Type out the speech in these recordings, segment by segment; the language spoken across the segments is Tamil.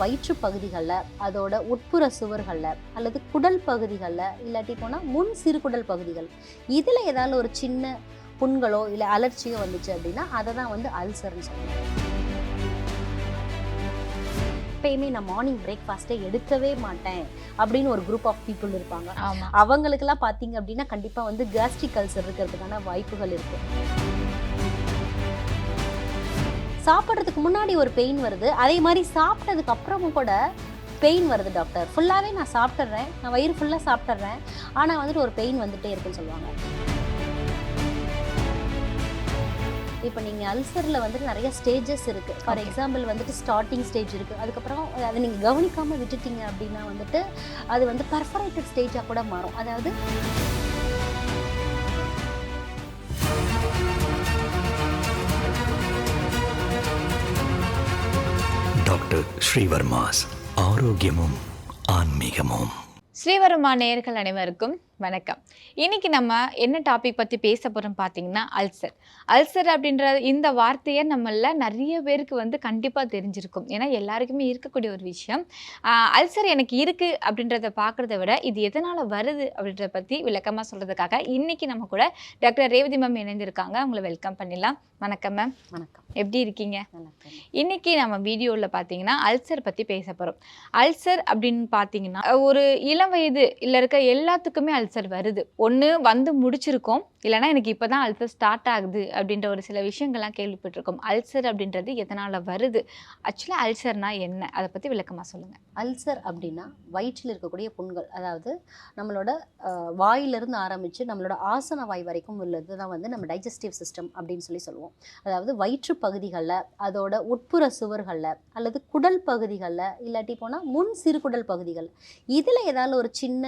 வயிற்று பகுதிகளில் அதோட உட்புற சுவர்களில் அல்லது குடல் பகுதிகளில் இல்லாட்டி போனால் முன் சிறுகுடல் பகுதிகள். இதில் ஏதாவது ஒரு சின்ன புண்களோ இல்லை அலர்ச்சியோ வந்துச்சு அப்படின்னா அதை தான் வந்து அல்சர்னு சொல்லுவோம் எப்பயுமே நான் மார்னிங் பிரேக்ஃபாஸ்ட்டை எடுக்கவே மாட்டேன் அப்படின்னு ஒரு குரூப் ஆஃப் பீப்புள் இருப்பாங்க. அவங்களுக்கெல்லாம் பார்த்தீங்க அப்படின்னா கண்டிப்பாக வந்து கேஸ்ட்ரிக் அல்சர் இருக்கிறதுக்கான வாய்ப்புகள் இருக்கு. சாப்பிட்றதுக்கு முன்னாடி ஒரு பெயின் வருது. அதே மாதிரி சாப்பிட்டதுக்கு அப்புறமும் கூட பெயின் வருது டாக்டர் ஃபுல்லாகவே நான் சாப்பிட்றேன் நான் வயிறு ஃபுல்லாக சாப்பிட்றேன் ஆனால் வந்துட்டு ஒரு பெயின் வந்துட்டே இருக்குன்னு சொல்லுவாங்க. இப்போ நீங்கள் அல்சரில் வந்துட்டு நிறைய ஸ்டேஜஸ் இருக்குது ஃபார். எக்ஸாம்பிள் வந்துட்டு ஸ்டார்டிங் ஸ்டேஜ் இருக்குது அதுக்கப்புறம் அதை நீங்கள் கவனிக்காமல் விட்டுட்டீங்க அப்படின்னா வந்துட்டு அது வந்து பர்ஃபரேட்டட் ஸ்டேஜாக கூட மாறும். அதாவது டாக்டர் ஸ்ரீவர்மாஸ் ஆரோக்கியமும் ஆன்மீகமும். ஸ்ரீவர்மா நேயர்கள் அனைவருக்கும் வணக்கம். இன்னைக்கு நம்ம என்ன டாபிக் பற்றி பேச போகிறோம் பார்த்தீங்கன்னா அல்சர் அல்சர் அப்படின்ற இந்த வார்த்தையை நம்மள நிறைய பேருக்கு வந்து கண்டிப்பாக தெரிஞ்சிருக்கும். ஏன்னா எல்லாருக்குமே இருக்கக்கூடிய ஒரு விஷயம். அல்சர் எனக்கு இருக்குது அப்படின்றத பார்க்குறத விட இது எதனால் வருது அப்படின்றத பற்றி விளக்கமாக சொல்கிறதுக்காக இன்னைக்கு நம்ம கூட டாக்டர் ரேவதி மேம் இணைந்திருக்காங்க. அவங்கள வெல்கம் பண்ணிடலாம். வணக்கம் மேம் வணக்கம். எப்படி இருக்கீங்க. இன்னைக்கு நம்ம வீடியோவில் பார்த்தீங்கன்னா அல்சர் பற்றி பேச போகிறோம் அல்சர் அப்படின்னு பார்த்தீங்கன்னா ஒரு இளம் வயது இல்லை இருக்க எல்லாத்துக்குமே அல்சர் அல்சர் வருது. ஒன்று வந்து முடிச்சிருக்கோம். இல்லைன்னா எனக்கு இப்போ தான் அல்சர் ஸ்டார்ட் ஆகுது அப்படின்ற ஒரு சில விஷயங்கள்லாம் கேள்விப்பட்டிருக்கோம். அல்சர் அப்படின்றது எதனால் வருது? ஆக்சுவலாக அல்சர்னா என்ன? அதை பற்றி விளக்கமாக சொல்லுங்கள் அல்சர் அப்படின்னா வயிற்றில் இருக்கக்கூடிய புண்கள். அதாவது நம்மளோட வாயிலிருந்து ஆரம்பித்து நம்மளோட ஆசன வாய் வரைக்கும் உள்ளது தான் வந்து நம்ம டைஜஸ்டிவ் சிஸ்டம் அப்படின்னு சொல்லி சொல்லுவோம். அதாவது வயிற்று பகுதிகளில் அதோட உட்புற சுவர்களில் அல்லது குடல் பகுதிகளில் இல்லாட்டி போனால் முன் சிறுகுடல் பகுதிகள். இதில் ஏதாவது ஒரு சின்ன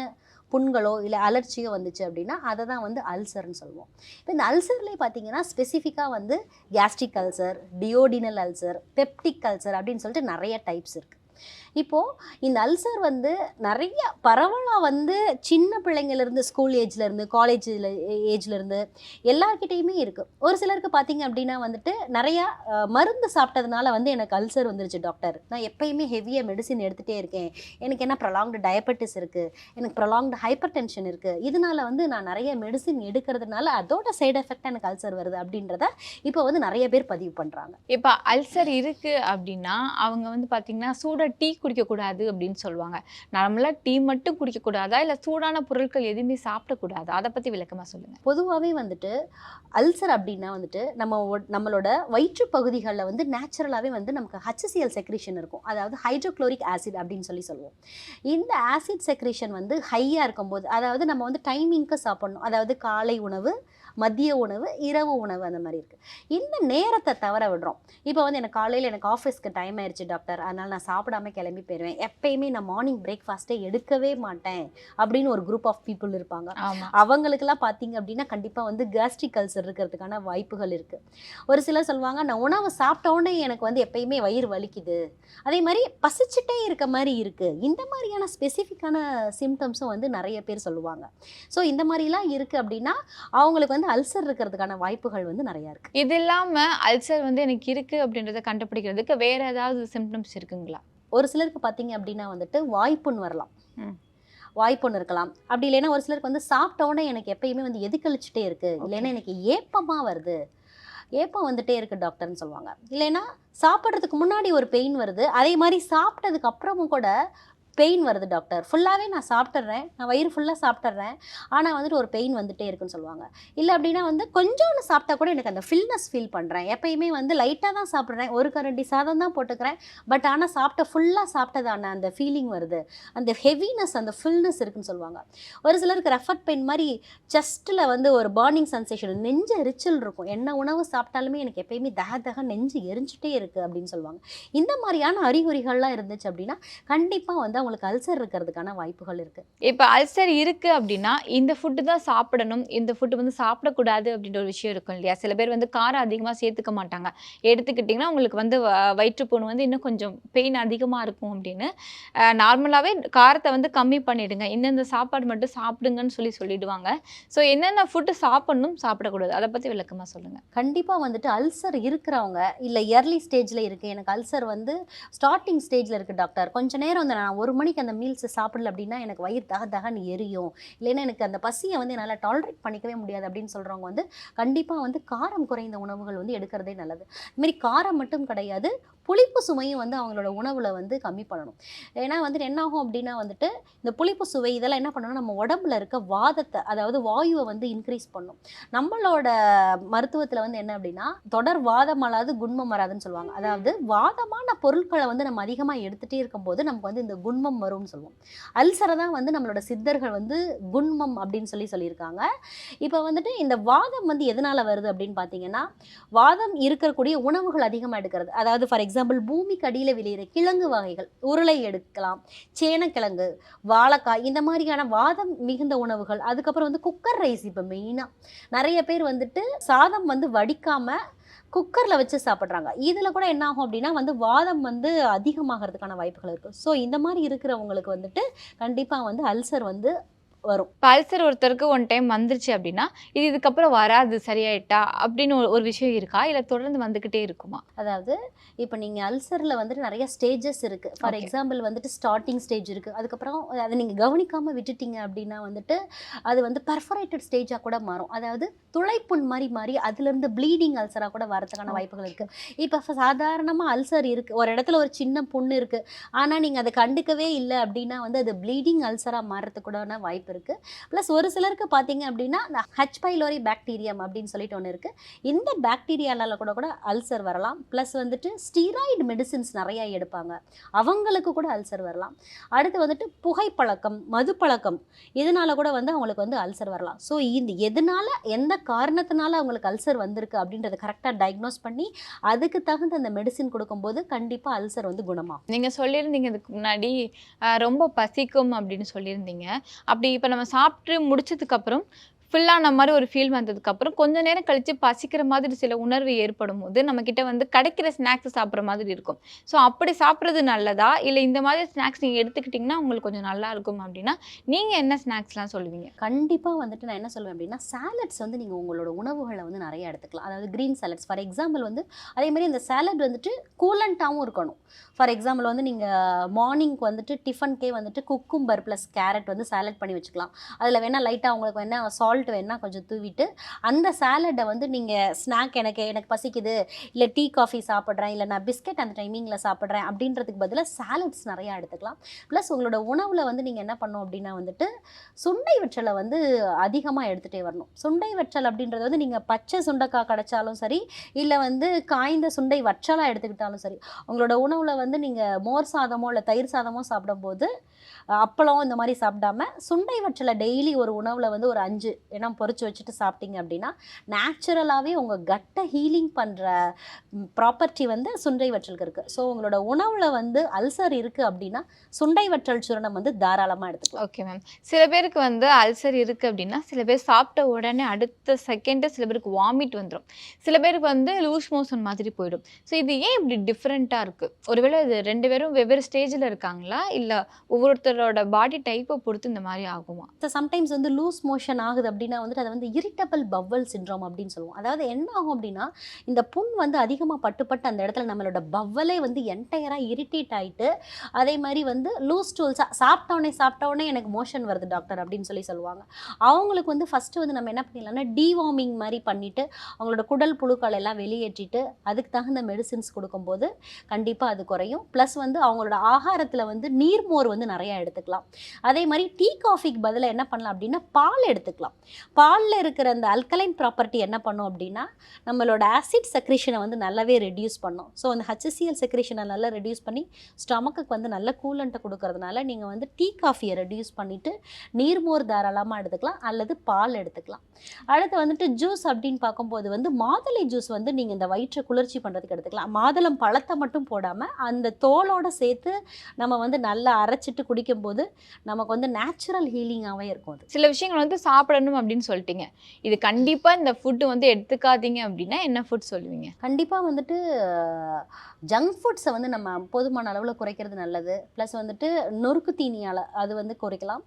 புண்களோ இல்லை அலர்ச்சியோ வந்துச்சு அப்படின்னா அதை தான் வந்து அல்சர்னு சொல்லுவோம். இப்போ இந்த அல்சர்லேயே பார்த்தீங்கன்னா ஸ்பெசிஃபிக்காக வந்து gastric ulcer duodenal ulcer peptic ulcer அப்படின்னு சொல்லிட்டு நிறைய டைப்ஸ் இருக்குது இப்போது இந்த அல்சர் வந்து நிறைய பரவலாக வந்து சின்ன பிள்ளைங்கள்லேருந்து ஸ்கூல் ஏஜ்லேருந்து காலேஜில் ஏஜ்லேருந்து எல்லார்கிட்டேயுமே இருக்குது ஒரு சிலருக்கு பார்த்தீங்க அப்படின்னா வந்துட்டு நிறையா மருந்து சாப்பிட்டதுனால வந்து எனக்கு அல்சர் வந்துருச்சு டாக்டர் நான் எப்பயுமே ஹெவியாக மெடிசின் எடுத்துகிட்டே இருக்கேன். எனக்கு என்ன ப்ரொலாங்டு டயபெட்டிஸ் இருக்குது எனக்கு ப்ரொலாங்டு ஹைப்பர் டென்ஷன் இருக்குது இதனால வந்து நான் நிறைய மெடிசின் எடுக்கிறதுனால அதோட சைடு எஃபெக்ட் எனக்கு அல்சர் வருது அப்படின்றத இப்போ வந்து நிறைய பேர் பதிவு பண்ணுறாங்க இப்போ அல்சர் இருக்குது அப்படின்னா அவங்க வந்து பார்த்திங்கன்னா டீ குடிக்கக்கூடாது அப்படின்னு சொல்லுவாங்க. நார்மலாக டீ மட்டும் குடிக்கக்கூடாதா? இல்லை சூடான பொருட்கள் எதுவுமே சாப்பிடக்கூடாதா? அதை பற்றி விளக்கமாக சொல்லுங்கள் பொதுவாகவே வந்துட்டு அல்சர் அப்படின்னா வந்துட்டு நம்ம நம்மளோட வயிற்று பகுதிகளில் வந்து நேச்சுரலாகவே வந்து நமக்கு ஹச்சிசிஎல் செக்ரேஷன் இருக்கும். அதாவது ஹைட்ரோக்ளோரிக் ஆசிட் அப்படின்னு சொல்லி சொல்லுவோம். இந்த ஆசிட் செக்ரேஷன் வந்து ஹையாக இருக்கும்போது அதாவது நம்ம வந்து டைமிங்க்கு சாப்பிட்ணும். அதாவது காலை உணவு மதிய உணவு இரவு உணவு அந்த மாதிரி இருக்குது இந்த நேரத்தை தவற விடுறோம். இப்போ வந்து எனக்கு காலையில் எனக்கு ஆஃபீஸ்க்கு டைம் ஆயிடுச்சு டாக்டர் அதனால் நான் சாப்பிடாம கிளம்பி போயிடுவேன் எப்பயுமே நான் மார்னிங் பிரேக்ஃபாஸ்ட்டே எடுக்கவே மாட்டேன் அப்படின்னு ஒரு குரூப் ஆஃப் பீப்புள் இருப்பாங்க. ஆமாம் அவங்களுக்கெல்லாம் பார்த்தீங்க அப்படின்னா கண்டிப்பாக வந்து கேஸ்ட்ரிக் அல்சர் இருக்கிறதுக்கான வாய்ப்புகள் இருக்குது ஒரு சிலர் சொல்லுவாங்க நான் உணவு சாப்பிட்ட உடனே எனக்கு வந்து எப்பயுமே வயிறு வலிக்குது. அதே மாதிரி பசிச்சுட்டே இருக்க மாதிரி இருக்குது இந்த மாதிரியான ஸ்பெசிஃபிக்கான சிம்டம்ஸும் வந்து நிறைய பேர் சொல்லுவாங்க. ஸோ இந்த மாதிரிலாம் இருக்குது அப்படின்னா அவங்களுக்கு வந்து அல்சர் இருக்கிறதுக்கான வாய்ப்புகள் வந்து நிறையா இருக்குது இது இல்லாமல் அல்சர் வந்து எனக்கு இருக்குது அப்படின்றத கண்டுபிடிக்கிறதுக்கு வேறு ஏதாவது சிம்டம்ஸ் இருக்குங்களா? ஒரு சிலருக்கு பார்த்தீங்க அப்படின்னா வந்துட்டு வாய்ப்புண் வரலாம். ம். வாய்ப்புண் இருக்கலாம். அப்படி இல்லைன்னா ஒரு சிலருக்கு வந்து சாப்பிட்ட உடனே எனக்கு எப்பயுமே வந்து எதுக்கழிச்சிட்டே இருக்கு. இல்லைன்னா எனக்கு ஏப்பமாக வருது. ஏப்பம் வந்துட்டே இருக்கு டாக்டர்னு சொல்லுவாங்க. இல்லைன்னா சாப்பிட்றதுக்கு முன்னாடி ஒரு பெயின் வருது. அதே மாதிரி சாப்பிட்டதுக்கு அப்புறமும் கூட பெயின் வருது டாக்டர். ஃபுல்லாகவே நான் சாப்பிட்றேன் நான் வயிறு ஃபுல்லாக சாப்பிட்றேன் ஆனால் வந்துட்டு ஒரு பெயின் வந்துட்டே இருக்குன்னு சொல்லுவாங்க. இல்லை அப்படின்னா வந்து கொஞ்சோண்டு சாப்பிட்டா கூட எனக்கு அந்த ஃபில்னஸ் ஃபீல் பண்ணுறேன் எப்பயுமே வந்து லைட்டாக தான் சாப்பிட்றேன். ஒரு கரண்டி சாதம் தான் போட்டுக்கிறேன். பட் ஆனால் சாப்பிட்ட ஃபுல்லாக சாப்பிட்டதான அந்த ஃபீலிங் வருது. அந்த ஹெவினஸ் அந்த ஃபுல்னஸ் இருக்குன்னு சொல்லுவாங்க. ஒரு சிலருக்கு ரெஃபர்ட் பெயின் மாதிரி செஸ்ட்டில் வந்து ஒரு பர்னிங் சென்சேஷன் நெஞ்சு எரிச்சல் இருக்கும். என்ன உணவு சாப்பிட்டாலுமே எனக்கு எப்பயுமே தக தக நெஞ்சு எரிஞ்சுட்டே இருக்குது அப்படின்னு சொல்லுவாங்க. இந்த மாதிரியான அறிகுறிகள்லாம் இருந்துச்சு அப்படின்னா கண்டிப்பாக வந்து அவங்களுக்கு அல்சர் இருக்கிறதுக்கான வாய்ப்புகள் இருக்குது இப்போ அல்சர் இருக்கு அப்படின்னா இந்த ஃபுட்டு தான் சாப்பிடணும் இந்த ஃபுட்டு வந்து சாப்பிடக்கூடாது அப்படின்ற ஒரு விஷயம் இருக்கும் இல்லையா? சில பேர் வந்து காரம் அதிகமாக சேர்த்துக்க மாட்டாங்க. எடுத்துக்கிட்டிங்கன்னா உங்களுக்கு வந்து வயிற்றுப்புண் வந்து இன்னும் கொஞ்சம் பெயின் அதிகமாக இருக்கும் அப்படின்னு நார்மலாகவே காரத்தை வந்து கம்மி பண்ணிடுங்க. இந்தந்த சாப்பாடு மட்டும் சாப்பிடுங்கன்னு சொல்லி சொல்லிடுவாங்க. ஸோ என்னென்ன ஃபுட்டு சாப்பிடணும் சாப்பிடக்கூடாது? அதை பற்றி விளக்கமாக சொல்லுங்கள் கண்டிப்பாக வந்துட்டு அல்சர் இருக்கிறவங்க இல்லை இயர்லி ஸ்டேஜில் இருக்குது எனக்கு அல்சர் வந்து ஸ்டார்டிங் ஸ்டேஜில் இருக்குது டாக்டர் கொஞ்ச நேரம் வந்து நான் ஒரு மணிக்கு அந்த மீல்ஸ் சாப்பிடல அப்படின்னா எனக்கு வயிறு தக தகன்னு எரியும். இல்லைன்னா எனக்கு அந்த பசியை வந்து என்னால் டாலரேட் பண்ணிக்கவே முடியாது அப்படின்னு சொல்கிறவங்க வந்து கண்டிப்பாக வந்து காரம் குறைந்த உணவுகள் வந்து எடுக்கிறதே நல்லது. இதுமாரி காரம் மட்டும் கிடையாது புளிப்பு சுவையும் வந்து அவங்களோட உணவில் வந்து கம்மி பண்ணணும். ஏன்னா வந்துட்டு என்ன ஆகும் அப்படின்னா வந்துட்டு இந்த புளிப்பு சுவை இதெல்லாம் என்ன பண்ணணும் நம்ம உடம்புல இருக்க வாதத்தை அதாவது வாயுவை வந்து இன்க்ரீஸ் பண்ணும். நம்மளோட மருத்துவத்தில் வந்து என்ன அப்படின்னா தொடர் வாதம் அல்லாது குண்மம் வராதுன்னு சொல்லுவாங்க. அதாவது வாதமான பொருட்களை வந்து நம்ம அதிகமாக எடுத்துகிட்டே இருக்கும்போது நமக்கு வந்து இந்த குண்மம் வரும்னு சொல்லுவோம். அல்சரை தான் வந்து நம்மளோட சித்தர்கள் வந்து குண்மம் அப்படின்னு சொல்லி சொல்லியிருக்காங்க. இப்போ வந்துட்டு இந்த வாதம் வந்து எதனால் வருது அப்படின்னு பார்த்தீங்கன்னா வாதம் இருக்கக்கூடிய உணவுகள் அதிகமாக எடுக்கிறது. அதாவது ஃபார் எக்ஸாம்பிள் பூமிக்கு அடியில் விளையிற கிழங்கு வகைகள் உருளை எடுக்கலாம் சேனக்கிழங்கு வாழைக்காய் இந்த மாதிரியான வாதம் மிகுந்த உணவுகள். அதுக்கப்புறம் வந்து குக்கர் ரைஸ் இப்போ மெயினாக நிறைய பேர் வந்துட்டு சாதம் வந்து வடிக்காமல் குக்கரில் வச்சு சாப்பிட்றாங்க. இதில் கூட என்ன ஆகும் அப்படின்னா வந்து வாதம் வந்து அதிகமாகிறதுக்கான வாய்ப்புகள் இருக்குது ஸோ இந்த மாதிரி இருக்கிறவங்களுக்கு வந்துட்டு கண்டிப்பாக வந்து அல்சர் வந்து வரும். இப்போ அல்சர் ஒருத்தருக்கு ஒன் டைம் வந்துருச்சு அப்படின்னா இது இதுக்கப்புறம் வராது சரியாயிட்டா அப்படின்னு ஒரு- விஷயம் இருக்கா? இல்லை தொடர்ந்து வந்துக்கிட்டே இருக்குமா? அதாவது இப்போ நீங்கள் அல்சரில் வந்துட்டு நிறைய ஸ்டேஜஸ் இருக்குது ஃபார். எக்ஸாம்பிள் வந்துட்டு ஸ்டார்டிங் ஸ்டேஜ் இருக்குது அதுக்கப்புறம் அதை நீங்கள் கவனிக்காமல் விட்டுட்டீங்க அப்படின்னா வந்துட்டு அது வந்து பர்ஃபரேட்டட் ஸ்டேஜாக கூட மாறும். அதாவது துளைப்புண் மாதிரி மாறி அதுலேருந்து ப்ளீடிங் அல்சராக கூட வரதுக்கான. வாய்ப்புகள் இருக்குது இப்போ சாதாரணமாக அல்சர் இருக்குது ஒரு இடத்துல ஒரு சின்ன புண்ணு இருக்குது ஆனால் நீங்கள் அதை கண்டுக்கவே இல்லை அப்படின்னா வந்து அது ப்ளீடிங் அல்சராக மாறுறதுக்கு கூடன வாய்ப்பு இருக்குது ப்ளஸ் ஒரு சிலருக்கு பார்த்தீங்க அப்படின்னா இந்த ஹச் பைலோரி பாக்டீரியம் அப்படின்னு சொல்லிட்டு ஒன்று இருக்குது இந்த பாக்டீரியாலால கூட கூட அல்சர் வரலாம். ப்ளஸ் வந்துட்டு ஸ்டீராய்டு மெடிசின்ஸ் நிறையா எடுப்பாங்க. அவங்களுக்கு கூட அல்சர் வரலாம். அடுத்து வந்துட்டு புகைப்பழக்கம் மதுப்பழக்கம் இதனால கூட வந்து அவங்களுக்கு வந்து அல்சர் வரலாம். ஸோ இந்த எதனால் எந்த காரணத்தினால அவங்களுக்கு அல்சர் வந்திருக்கு அப்படின்றத கரெக்டாக டயக்னோஸ் பண்ணி அதுக்கு தகுந்த அந்த மெடிசின் கொடுக்கும்போது கண்டிப்பாக அல்சர் வந்து குணமாகும். நீங்கள் சொல்லியிருந்தீங்க இதுக்கு முன்னாடி ரொம்ப பசிக்கும் அப்படின்னு சொல்லியிருந்தீங்க. அப்படி இப்போ நம்ம சாப்பிட்டு முடிச்சதுக்கப்புறம் ஃபுல்லான மாதிரி ஒரு ஃபீல் வந்ததுக்கப்புறம் கொஞ்ச நேரம் கழித்து பசிக்கிற மாதிரி சில உணர்வு ஏற்படும் போது நம்மக்கிட்ட வந்து கிடைக்கிற ஸ்நாக்ஸ் சாப்பிட்ற மாதிரி இருக்கும். ஸோ அப்படி சாப்பிட்றது நல்லதா? இல்லை இந்த மாதிரி ஸ்நாக்ஸ் நீங்கள் எடுத்துக்கிட்டிங்கன்னா உங்களுக்கு கொஞ்சம் நல்லா இருக்கும் அப்படின்னா நீங்கள் என்ன ஸ்நாக்ஸ்லாம் சொல்லுவீங்க? கண்டிப்பாக வந்துட்டு நான் என்ன சொல்லுவேன் அப்படின்னா சாலட்ஸ் வந்து நீங்கள் உங்களோட உணவுகளை வந்து நிறைய எடுத்துக்கலாம். அதாவது க்ரீன் சாலட்ஸ் ஃபார் எக்ஸாம்பிள் வந்து அதே மாதிரி இந்த சாலட் வந்துட்டு கூலண்ட்டாகவும் இருக்கணும். ஃபார் எக்ஸாம்பிள் வந்து நீங்கள் மார்னிங்க்கு வந்துட்டு டிஃபன்கே வந்துட்டு குக்கும்பர் ப்ளஸ் கேரட் வந்து சாலட் பண்ணி வச்சுக்கலாம். அதில் வேணால் லைட்டாக உங்களுக்கு வேணால் சால்ட் வேணால் கொஞ்சம் தூவிட்டு அந்த சாலடை வந்து நீங்கள் ஸ்நாக் எனக்கு எனக்கு பசிக்குது இல்லை டீ காஃபி சாப்பிட்றேன் இல்லை நான் பிஸ்கெட் அந்த டைமிங்கில் சாப்பிட்றேன் அப்படின்றதுக்கு பதிலாக சாலட்ஸ் நிறையா எடுத்துக்கலாம். ப்ளஸ் உங்களோட உணவில் வந்து நீங்கள் என்ன பண்ணணும் அப்படின்னா வந்துட்டு சுண்டை வற்றலை வந்து அதிகமாக எடுத்துகிட்டே வரணும். சுண்டை வற்றல் அப்படின்றது வந்து நீங்கள் பச்சை சுண்டைக்காய் கிடச்சாலும் சரி இல்லை வந்து காய்ந்த சுண்டை வற்றலாக எடுத்துக்கிட்டாலும் சரி உங்களோட உணவில் வந்து நீங்கள் மோர் சாதமோ இல்லை தயிர் சாதமோ சாப்பிடும்போது அப்பளம் இந்த மாதிரி சாப்பிடாம சுண்டை வற்றலை டெய்லி ஒரு உணவில் வந்து ஒரு அஞ்சு ஏன்னா பொரிச்சு வச்சுட்டு சாப்பிட்டீங்க அப்படின்னா நேச்சுரலாகவே உங்கள் கட்டை ஹீலிங் பண்ணுற ப்ராப்பர்ட்டி வந்து சுண்டை வற்றலுக்கு இருக்குது ஸோ உங்களோட உணவில் வந்து அல்சர் இருக்குது அப்படின்னா சுண்டை வற்றல் சூரணம் வந்து தாராளமாக எடுத்துக்கலாம். ஓகே மேம் சில பேருக்கு வந்து அல்சர் இருக்குது அப்படின்னா சில பேர் சாப்பிட்ட உடனே அடுத்த செகண்டு சில பேருக்கு வாமிட் வந்துடும் சில பேருக்கு வந்து லூஸ் மோஷன் மாதிரி போயிடும். ஸோ இது ஏன் இப்படி டிஃப்ரெண்ட்டாக இருக்குது ஒருவேளை இது ரெண்டு பேரும் வெவ்வேறு ஸ்டேஜில் இருக்காங்களா? இல்லை ஒவ்வொருத்தரோட பாடி டைப்பை பொறுத்து இந்த மாதிரி ஆகுமா? சம்டைம்ஸ் வந்து லூஸ் மோஷன் ஆகுது அப்படின்னா வந்துட்டு அதை வந்து இரிட்டபிள் பவல் சிண்ட்ரோம் அப்படின்னு சொல்லுவோம். அதாவது என்ன ஆகும் அப்படின்னா இந்த புண் வந்து அதிகமாக பட்டு பட்டு அந்த இடத்துல நம்மளோட பவ்வலே வந்து என்டையராக இரிட்டேட் ஆகிட்டு அதே மாதிரி வந்து லூஸ் டூல்ஸ் சாப்பிட்டோன்னே சாப்பிட்டோடனே எனக்கு மோஷன் வருது டாக்டர் அப்படின்னு சொல்லி சொல்லுவாங்க. அவங்களுக்கு வந்து ஃபஸ்ட்டு வந்து நம்ம என்ன பண்ணிடலாம்னா டிவார்மிங் மாதிரி பண்ணிவிட்டு அவங்களோட குடல் புழுக்கள் எல்லாம் வெளியேற்றிட்டு அதுக்கு தகுந்த மெடிசின்ஸ் கொடுக்கும்போது கண்டிப்பாக அது குறையும். ப்ளஸ் வந்து அவங்களோட ஆகாரத்தில் வந்து நீர்மோர் வந்து நிறையா எடுத்துக்கலாம். அதே மாதிரி டீ காஃபிக்கு பதிலாக என்ன பண்ணலாம் அப்படின்னா பால் எடுத்துக்கலாம். பாலில் இருக்கிற அந்த அல்கலைன் ப்ராப்பர்ட்டி என்ன பண்ணும் அப்படின்னா நம்மளோட ஆசிட் செக்ரேஷனை வந்து நல்லாவே ரெடியூஸ் பண்ணும். ஸோ அந்த ஹச்சிசிஎல் செக்ரேஷனை நல்லா ரெடியூஸ் பண்ணி ஸ்டமக்குக்கு வந்து நல்ல கூலண்ட்டை கொடுக்கறதுனால நீங்கள் வந்து டீ காஃபியை ரெடியூஸ் பண்ணிவிட்டு நீர்மோர் தாராளமாக எடுத்துக்கலாம் அல்லது பால் எடுத்துக்கலாம். அடுத்து வந்துட்டு ஜூஸ் அப்படின்னு பார்க்கும்போது வந்து மாதுளை ஜூஸ் வந்து நீங்கள் இந்த வயிற்றை குளிர்ச்சி பண்ணுறதுக்கு எடுத்துக்கலாம். மாதுளம் பழத்தை மட்டும் போடாமல் அந்த தோலோட சேர்த்து நம்ம வந்து நல்லா அரைச்சிட்டு குடிக்கும்போது நமக்கு வந்து நேச்சுரல் ஹீலிங்காகவே இருக்கும் அது. சில விஷயங்கள் வந்து சாப்பிடணும் அப்படின்னு சொல்லிட்டீங்க. இது கண்டிப்பாக இந்த ஃபுட்டு வந்து எடுத்துக்காதீங்க அப்படின்னா என்ன ஃபுட் சொல்லுவீங்க? கண்டிப்பாக வந்துட்டு ஜங்க் ஃபுட்ஸை வந்து நம்ம போதுமான அளவில் குறைக்கிறது நல்லது. ப்ளஸ் வந்துட்டு நொறுக்கு தீனியால் அது வந்து குறைக்கலாம்.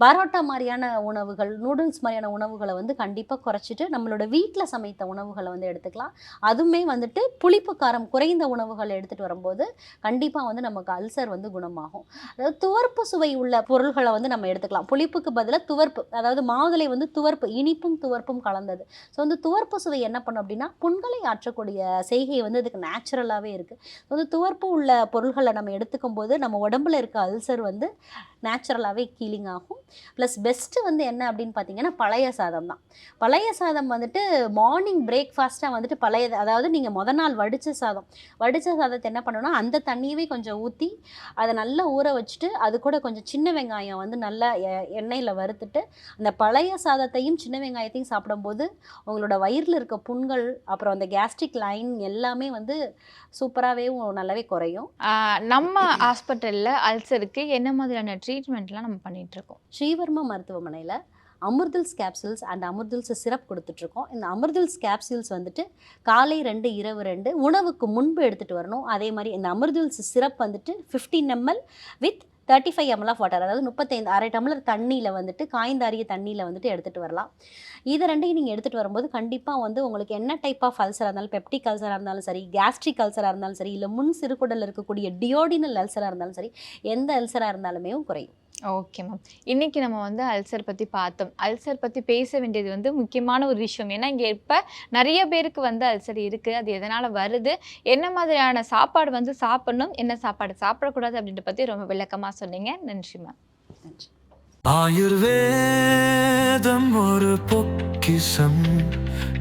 பரோட்டா மாதிரியான உணவுகள் நூடுல்ஸ் மாதிரியான உணவுகளை வந்து கண்டிப்பாக குறைச்சிட்டு நம்மளோட வீட்டில் சமைத்த உணவுகளை வந்து எடுத்துக்கலாம். அதுவுமே வந்துட்டு புளிப்பு காரம் குறைந்த உணவுகளை எடுத்துகிட்டு வரும்போது கண்டிப்பாக வந்து நமக்கு அல்சர் வந்து குணமாகும். அதாவது துவர்ப்பு சுவை உள்ள பொருள்களை வந்து நம்ம எடுத்துக்கலாம். புளிப்புக்கு பதிலாக துவர்ப்பு அதாவது மாதுளை வந்து துவர்ப்பு இனிப்பும் துவர்ப்பும் கலந்தது. ஸோ வந்து துவர்ப்பு சுவை என்ன பண்ணும் அப்படின்னா புண்களை ஆற்றக்கூடிய செய்கை வந்து அதுக்கு நேச்சுரலாகவே இருக்குது வந்து துவர்ப்பு உள்ள பொருள்களை நம்ம எடுத்துக்கும் போது நம்ம உடம்புல இருக்க அல்சர் வந்து நேச்சுரலாகவே கீலிங் ஆகும். ப்ளஸ் பெஸ்ட்டு வந்து என்ன அப்படின்னு பார்த்தீங்கன்னா பழைய சாதம் தான். பழைய சாதம் வந்துட்டு மார்னிங் பிரேக்ஃபாஸ்ட்டாக வந்துட்டு பழைய அதாவது நீங்கள் முத நாள் வடித்த சாதம். வடித்த சாதத்தை என்ன பண்ணணும்னா அந்த தண்ணியவே கொஞ்சம் ஊற்றி அதை நல்லா ஊற வச்சுட்டு அது கூட கொஞ்சம் சின்ன வெங்காயம் வந்து நல்லா எ- எண்ணெயில் வறுத்துட்டு அந்த பழைய சாதத்தையும் சின்ன வெங்காயத்தையும் சாப்பிடும்போது உங்களோட வயிறில் இருக்க புண்கள் அப்புறம் அந்த கேஸ்ட்ரிக் லைன் எல்லாமே வந்து சூப்பராகவே நல்லாவே குறையும். நம்ம ஹாஸ்பிட்டலில் அல்சருக்கு என்ன மாதிரியான ட்ரீட்மெண்ட்லாம் நம்ம பண்ணிகிட்ருக்கோம் இருக்கோம்? ஸ்ரீவர்மா மருத்துவமனையில் அமிர்தல்ஸ் கேப்சூல்ஸ் அண்ட் அமிர்தல்ஸ் சிரப் கொடுத்துட்ருக்கோம். இந்த அமிர்தல்ஸ் கேப்சூல்ஸ் வந்துட்டு காலை ரெண்டு இரவு ரெண்டு உணவுக்கு முன்பு எடுத்துகிட்டு வரணும். அதே மாதிரி இந்த அமிர்தல்ஸ் சிரப் வந்துட்டு 15 ML with thirty five ML of water அதாவது முப்பத்தைந்து அரை டம்ளர் தண்ணியில் வந்துட்டு காய்ந்தாரிய தண்ணியில் வந்துட்டு எடுத்துகிட்டு வரலாம். இது ரெண்டையும் நீங்கள் எடுத்துகிட்டு வரும்போது கண்டிப்பாக வந்து உங்களுக்கு என்ன டைப் ஆஃப் அல்சராக இருந்தாலும் பெப்டிக் அல்சராக இருந்தாலும் சரி கேஸ்ட்ரிக் அல்சராக இருந்தாலும் சரி இல்லை முன் சிறுகுடலில் இருக்கக்கூடிய டியோடினல் அல்சராக இருந்தாலும் சரி எந்த அல்சராக இருந்தாலுமே குறையும். ஓகே மேம் இன்னைக்கு நம்ம வந்து அல்சர் பற்றி பார்த்தோம். அல்சர் பற்றி பேச வேண்டியது வந்து முக்கியமான ஒரு விஷயம். ஏன்னா இங்கே இப்போ நிறைய பேருக்கு வந்து அல்சர் இருக்குது அது எதனால் வருது? என்ன மாதிரியான சாப்பாடு வந்து சாப்பிடணும்? என்ன சாப்பாடு சாப்பிடக்கூடாது? அப்படின்ற பற்றி ரொம்ப விளக்கமாக சொன்னீங்க. நன்றி மேம் நன்றி ஆயுர்வேதம் ஒரு பொக்கிசம்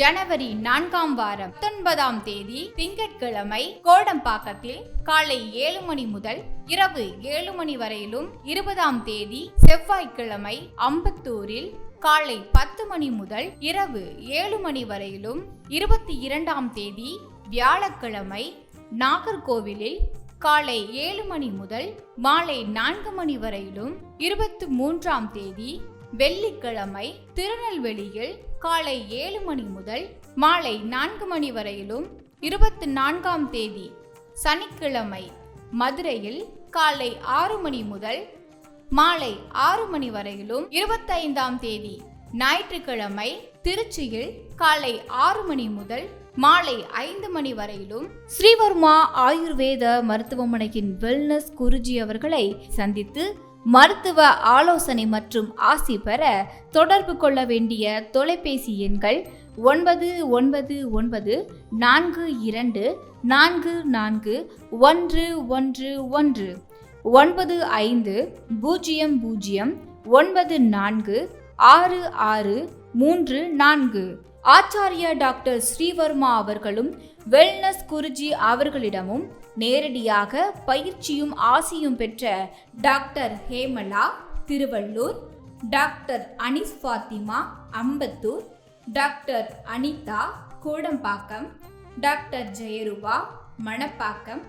ஜனவரி நான்காம் வாரம் பத்தொன்பதாம் தேதி திங்கட்கிழமை கோடம்பாக்கத்தில் காலை ஏழு மணி முதல் இரவு ஏழு மணி வரையிலும் இருபதாம் தேதி செவ்வாய்க்கிழமை அம்பத்தூரில் காலை பத்து மணி முதல் இரவு ஏழு மணி வரையிலும் இருபத்தி இரண்டாம் தேதி வியாழக்கிழமை நாகர்கோவிலில் காலை ஏழு மணி முதல் மாலை நான்கு மணி வரையிலும் இருபத்தி மூன்றாம் தேதி வெள்ளிக்கிழமை திருநெல்வேலியில் காலை ஏழு மணி முதல் மாலை நான்கு மணி வரையிலும் இருபத்தி நான்காம் தேதி சனிக்கிழமை மதுரையில் காலை ஆறு மணி முதல் மாலை ஆறு மணி வரையிலும் இருபத்தைந்தாம் தேதி ஞாயிற்றுக்கிழமை திருச்சியில் காலை ஆறு மணி முதல் மாலை ஐந்து மணி வரையிலும் ஸ்ரீவர்மா ஆயுர்வேத மருத்துவமனையின் வெல்னஸ் குருஜி அவர்களை சந்தித்து மருத்துவ ஆலோசனை மற்றும் ஆசி பெற தொடர்பு கொள்ள வேண்டிய தொலைபேசி எண்கள் ஒன்பது ஒன்பது ஒன்பது நான்கு இரண்டு நான்கு நான்கு ஒன்று ஒன்று ஒன்று ஒன்பது ஐந்து பூஜ்ஜியம் பூஜ்ஜியம் ஒன்பது நான்கு ஆறு ஆறு மூன்று நான்கு. ஆச்சாரியா டாக்டர் ஸ்ரீவர்மா அவர்களும் வெல்னஸ் குருஜி அவர்களிடமும் நேரடியாக பயிற்சியும் ஆசியும் பெற்ற doctor Hemala Thiruvallur doctor Anis Fathima Ambattur doctor Anitha Kodambakkam doctor Jayaruba Manapakkam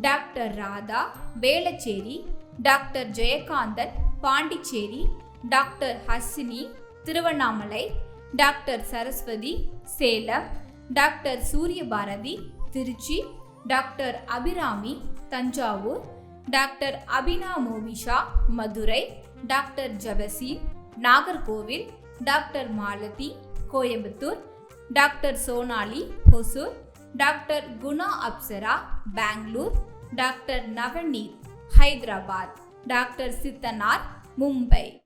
doctor Radha Velachery doctor Jayakanthan Pondicherry doctor Hasini Tiruvannamalai doctor Saraswathi Salem doctor Suryabharathi Trichy. Doctor Abirami Thanjavur. Doctor Abina Movisha Madurai. Doctor Jabaseen Nagercoil. Doctor Malathi Coimbatore. Doctor Sonali Hosur. Doctor Guna Apsara Bengaluru. Doctor Navneet Hyderabad. Doctor Sithanar Mumbai.